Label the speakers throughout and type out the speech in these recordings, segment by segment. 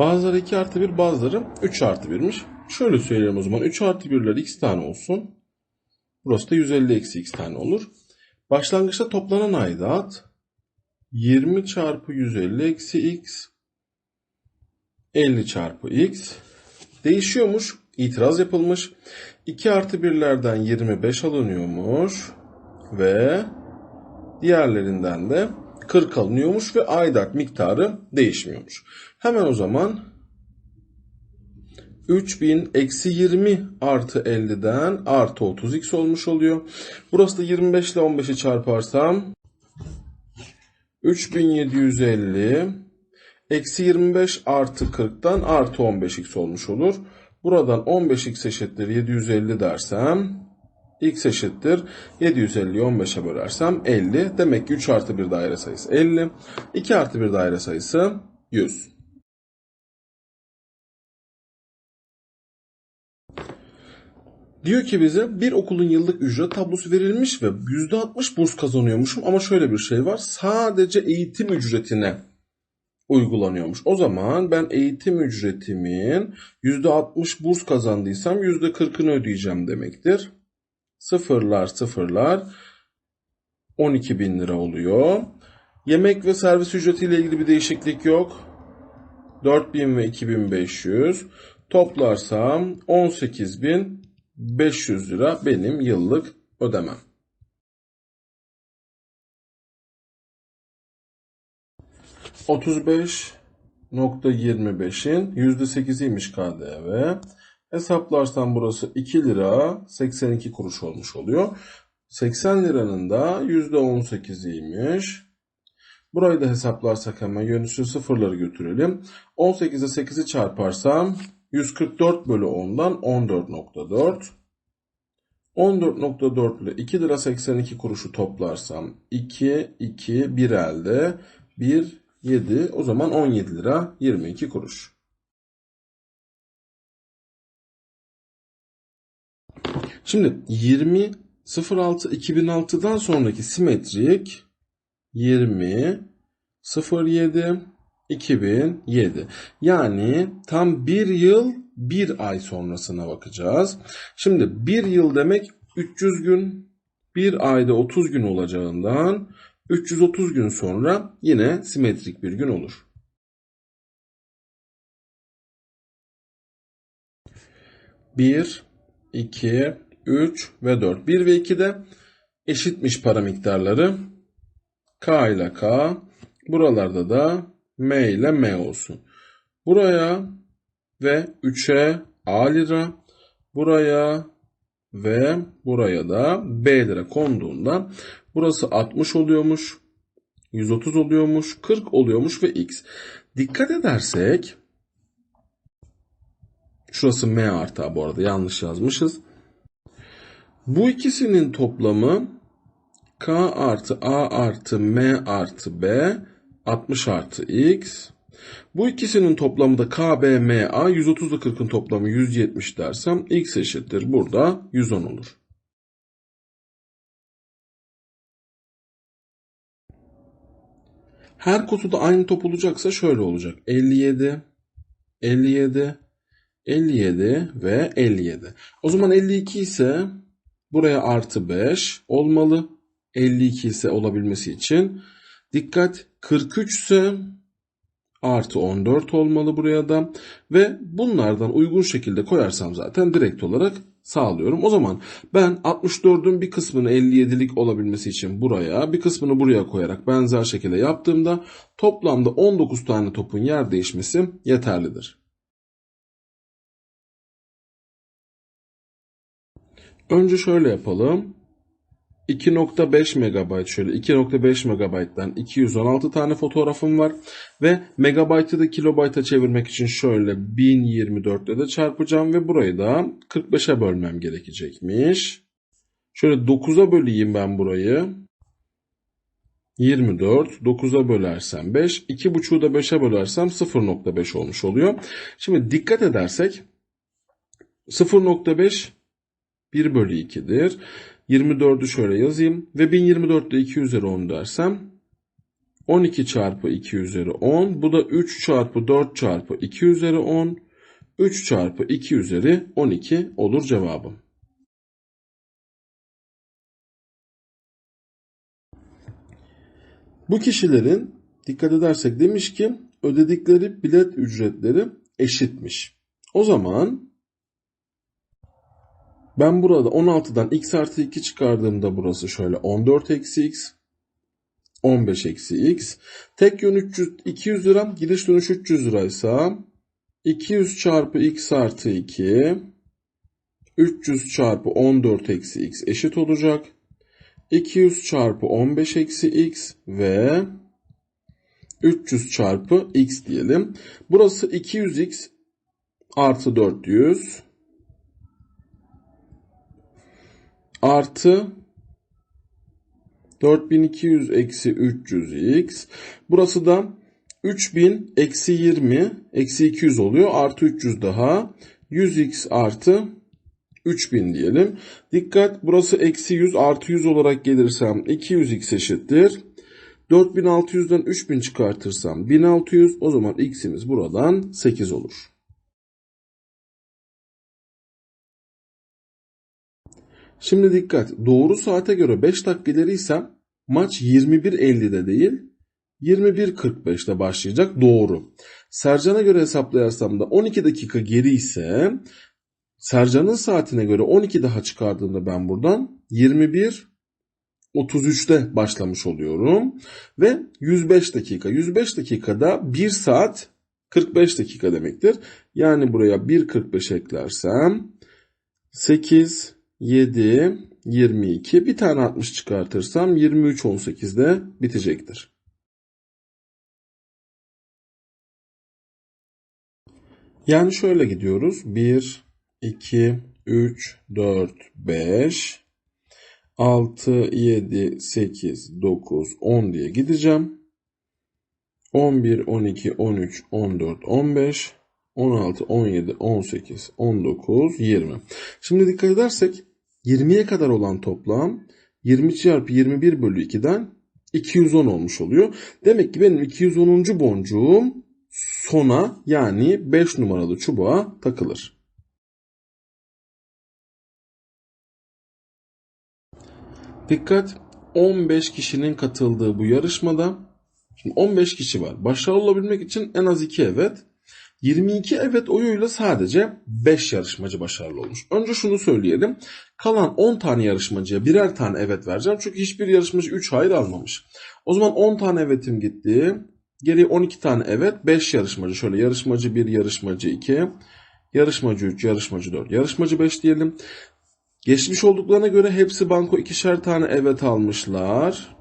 Speaker 1: Bazıları 2 artı 1 bazıları 3 artı 1'miş. Şöyle söyleyelim o zaman 3 artı 1'ler x tane olsun. Burası da 150 eksi x tane olur. Başlangıçta toplanan aidat 20 çarpı 150 eksi x 50 çarpı x değişiyormuş. İtiraz yapılmış. 2 artı 1'lerden 25 alınıyormuş. Ve diğerlerinden de 40 alınıyormuş ve aidat miktarı değişmiyormuş. Hemen o zaman 3000 eksi 20 artı 50'den artı 30x olmuş oluyor. Burası da 25 ile 15'i çarparsam 3750 eksi 25 artı 40'tan artı 15x olmuş olur. Buradan 15x eşittir 750 dersem x eşittir 750'yi 15'e bölersem 50. Demek ki 3 artı 1 daire sayısı 50. 2 artı 1 daire sayısı 100. Diyor ki bize bir okulun yıllık ücret tablosu verilmiş ve %60 burs kazanıyormuşum ama şöyle bir şey var. Sadece eğitim ücretine uygulanıyormuş. O zaman ben eğitim ücretimin %60 burs kazandıysam %40'ını ödeyeceğim demektir. Sıfırlar sıfırlar 12 bin lira oluyor. Yemek ve servis ücretiyle ilgili bir değişiklik yok. 4000 ve 2500 toplarsam 18.500 lira benim yıllık ödemem. %25.25'in %8'iymiş KDV. Hesaplarsam burası 2 lira 82 kuruş olmuş oluyor. 80 liranın da %18'iymiş. Burayı da hesaplarsak hemen yönüsü sıfırları götürelim. 18'e 8'i çarparsam 144 bölü 10'dan 14.4. 14.4 ile 2 lira 82 kuruşu toplarsam 2, 2, 1 elde 1, 7 o zaman 17 lira 22 kuruş. Şimdi 20 06 2006'dan sonraki simetrik 20 07 2007. Yani tam bir yıl bir ay sonrasına bakacağız. Şimdi bir yıl demek 300 gün, bir ayda 30 gün olacağından 330 gün sonra yine simetrik bir gün olur. Bir, iki, 3 ve 4. 1 ve 2 de eşitmiş para miktarları. K ile K. Buralarda da M ile M olsun. Buraya ve 3'e A lira. Buraya ve buraya da B lira konduğunda burası 60 oluyormuş. 130 oluyormuş. 40 oluyormuş ve X. Dikkat edersek şurası M artı bu arada yanlış yazmışız. Bu ikisinin toplamı K artı A artı M artı B 60 artı X. Bu ikisinin toplamı da K, B, M, A 130 ile 40'ın toplamı 170 dersem X eşittir. Burada 110 olur. Her kutuda aynı top olacaksa şöyle olacak. 57, 57, 57 ve 57. O zaman 52 ise Buraya artı 5 olmalı. 52 ise olabilmesi için. Dikkat 43 ise artı 14 olmalı buraya da. Ve bunlardan uygun şekilde koyarsam zaten direkt olarak sağlıyorum. O zaman ben 64'ün bir kısmını 57'lik olabilmesi için buraya bir kısmını buraya koyarak benzer şekilde yaptığımda toplamda 19 tane topun yer değişmesi yeterlidir. Önce şöyle yapalım. 2.5 MB şöyle 2.5 MB'den 216 tane fotoğrafım var ve megabaytı da kilobayta çevirmek için şöyle 1024 ile de çarpacağım ve burayı da 45'e bölmem gerekecekmiş. Şöyle 9'a böleyim ben burayı. 24, 9'a bölersem 5, 2.5'u da 5'e bölersem 0.5 olmuş oluyor. Şimdi dikkat edersek 0.5 1 bölü 2'dir. 24'ü şöyle yazayım. Ve 1024'te 2 üzeri 10 dersem 12 çarpı 2 üzeri 10. Bu da 3 çarpı 4 çarpı 2 üzeri 10. 3 çarpı 2 üzeri 12 olur cevabım. Bu kişilerin dikkat edersek demiş ki ödedikleri bilet ücretleri eşitmiş. O zaman ben burada 16'dan x artı 2 çıkardığımda burası şöyle 14 eksi x. 15 eksi x. Tek yön 300, 200 lira. Gidiş dönüş 300 liraysa 200 çarpı x artı 2 300 çarpı 14 eksi x eşit olacak. 200 çarpı 15 eksi x ve 300 çarpı x diyelim. Burası 200x artı 400 artı 4200 eksi 300x. Burası da 3000 eksi 20 eksi 200 oluyor. Artı 300 daha 100x artı 3000 diyelim. Dikkat burası eksi 100 artı 100 olarak gelirsem 200x eşittir. 4600'den 3000 çıkartırsam 1600 o zaman x'imiz buradan 8 olur. Şimdi dikkat. Doğru saate göre 5 dakika ileriysem maç 21.50'de değil 21.45'te başlayacak. Doğru. Sercan'a göre hesaplayarsam da 12 dakika geri ise Sercan'ın saatine göre 12 daha çıkardığımda ben buradan 21 33'te başlamış oluyorum. Ve 105 dakika. 105 dakikada 1 saat 45 dakika demektir. Yani buraya 1.45 eklersem 8, 7, 22. Bir tane 60 çıkartırsam 23, 18'de bitecektir. Yani şöyle gidiyoruz. 1, 2, 3, 4, 5, 6, 7, 8, 9, 10 diye gideceğim. 11, 12, 13, 14, 15, 16, 17, 18, 19, 20. Şimdi dikkat edersek 20'ye kadar olan toplam 20 çarpı 21 bölü 2'den 210 olmuş oluyor. Demek ki benim 210. boncuğum sona yani 5 numaralı çubuğa takılır. Dikkat 15 kişinin katıldığı bu yarışmada şimdi 15 kişi var. Başarılı olabilmek için en az 2 evet. 22 evet oyuyla sadece 5 yarışmacı başarılı olmuş. Önce şunu söyleyelim. Kalan 10 tane yarışmacıya birer tane evet vereceğim. Çünkü hiçbir yarışmacı 3 hayır almamış. O zaman 10 tane evetim gitti. Geriye 12 tane evet. 5 yarışmacı. Şöyle yarışmacı 1, yarışmacı 2, yarışmacı 3, yarışmacı 4, yarışmacı 5 diyelim. Geçmiş olduklarına göre hepsi banko ikişer tane evet almışlar.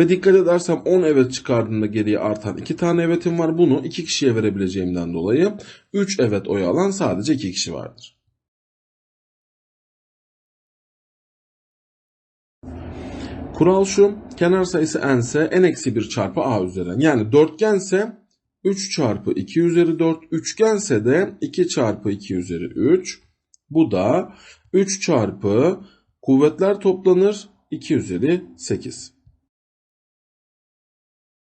Speaker 1: Ve dikkat edersem 10 evet çıkardığında geriye artan 2 tane evetim var. Bunu 2 kişiye verebileceğimden dolayı 3 evet oy alan sadece 2 kişi vardır. Kural şu. Kenar sayısı n ise n eksi 1 çarpı a üzerinden. Yani dörtgense 3 çarpı 2 üzeri 4. Üçgense de 2 çarpı 2 üzeri 3. Bu da 3 çarpı kuvvetler toplanır 2 üzeri 8.